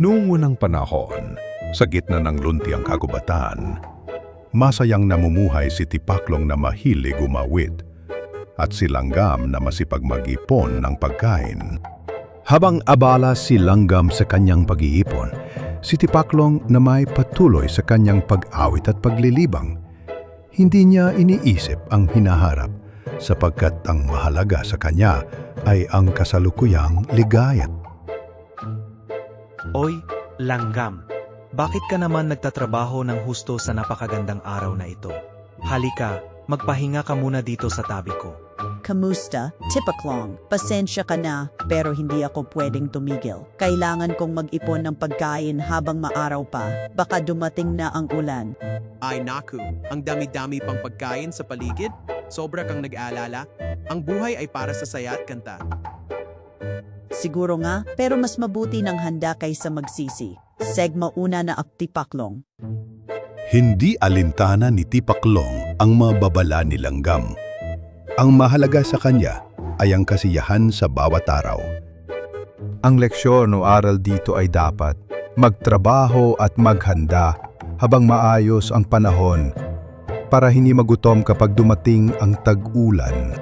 Noong unang panahon, sa gitna ng luntiang kagubatan, masayang namumuhay si Tipaklong na mahilig umawit at si Langgam na masipag mag-ipon ng pagkain. Habang abala si Langgam sa kanyang pag-iipon, si Tipaklong na may patuloy sa kanyang pag-awit at paglilibang. Hindi niya iniisip ang hinaharap sapagkat ang mahalaga sa kanya ay ang kasalukuyang ligaya. Oy, langgam. Bakit ka naman nagtatrabaho ng husto sa napakagandang araw na ito? Halika, magpahinga ka muna dito sa tabi ko. Kamusta? Tipaklong. Pasensya ka na, pero hindi ako pwedeng tumigil. Kailangan kong mag-ipon ng pagkain habang maaraw pa. Baka dumating na ang ulan. Ay naku, ang dami-dami pang pagkain sa paligid. Sobra kang nag-aalala. Ang buhay ay para sa saya at kanta. Siguro nga, pero mas mabuti ng handa kaysa magsisi. Segma una na ak tipaklong. Hindi alintana ni Tipaklong ang mababala ni Langgam. Ang mahalaga sa kanya ay ang kasiyahan sa bawat araw. Ang leksyon o aral dito ay dapat magtrabaho at maghanda habang maayos ang panahon para hindi magutom kapag dumating ang tag-ulan.